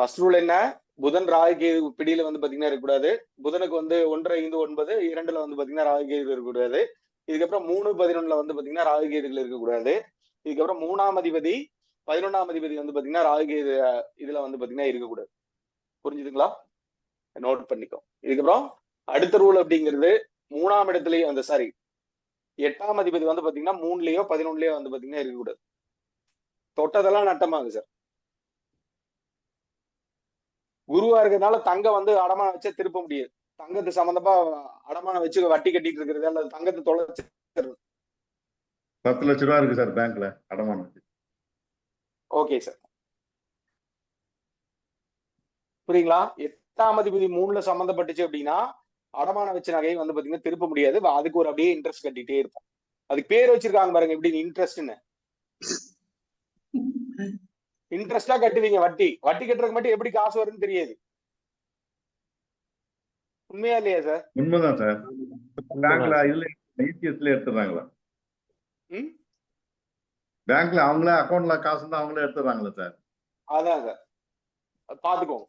First rule என்ன? புதன் ராகுகேது பிடியில வந்து பாத்தீங்கன்னா இருக்கக்கூடாது. புதனுக்கு வந்து ஒன்று ஐந்து ஒன்பது இரண்டுல வந்து பாத்தீங்கன்னா ராகுகேது இருக்கக்கூடாது. இதுக்கப்புறம் மூணு பதினொன்னுல வந்து பாத்தீங்கன்னா ராகுகேதுகள் இருக்கக்கூடாது. இதுக்கப்புறம் மூணாம் அதிபதி பதினொன்னாம் அதிபதி வந்து பாத்தீங்கன்னா ராகுகேது இதுல வந்து பாத்தீங்கன்னா இருக்கக்கூடாது. புரிஞ்சுதுங்களா? நோட் பண்ணிக்கோ. இதுக்கப்புறம் அடுத்த ரூல் அப்படிங்கிறது மூணாம் இடத்துலயும் அந்த சாரி எட்டாம் அதிபதி வந்து பாத்தீங்கன்னா மூணுலயோ பதினொன்னுலயோ வந்து பாத்தீங்கன்னா இருக்கக்கூடாது. தொட்டதெல்லாம் நட்டமாகுது சார் குருவா இருக்கிறதுனால தங்கம் வந்து அடமானம் வச்சா திருப்ப முடியாது. தங்கத்து சம்பந்தமா அடமானம் வச்சு வட்டி கட்டிட்டு இருக்கிறது அல்லது தங்கத்தை தொலைச்சு பத்து லட்ச ரூபா இருக்கு சார் பேங்க்ல அடமானம் ஓகே சார். புரியுங்களா? எட்டாம் அதிபதி மூணுல சம்பந்தப்பட்டுச்சு அப்படின்னா அடமானம் வச்ச நகையை வந்து பாத்தீங்கன்னா திருப்ப முடியாது. அதுக்கு ஒரு அப்படியே இன்ட்ரெஸ்ட் கட்டிட்டே இருப்போம். அதுக்கு பேர் வச்சிருக்காங்க பாருங்க எப்படி இன்ட்ரெஸ்ட்னு இன்ட்ரெஸ்டா கட்டுவீங்க வட்டி. வட்டி கட்டுறதுக்கு மட்டும் எப்படி காசு வரும்னு தெரியாது. உண்மையா இல்லையா சார் உண்மைதான் சார் பேங்க்ல இதுல ஐசிஎஸ்ல எடுத்துறாங்களா ம்? பேங்க்ல அவங்களே அக்கௌண்ட்ல காசு இருந்தா அவங்களே எடுத்துறாங்களா சார் அதான் சார் பாத்துக்கோங்க.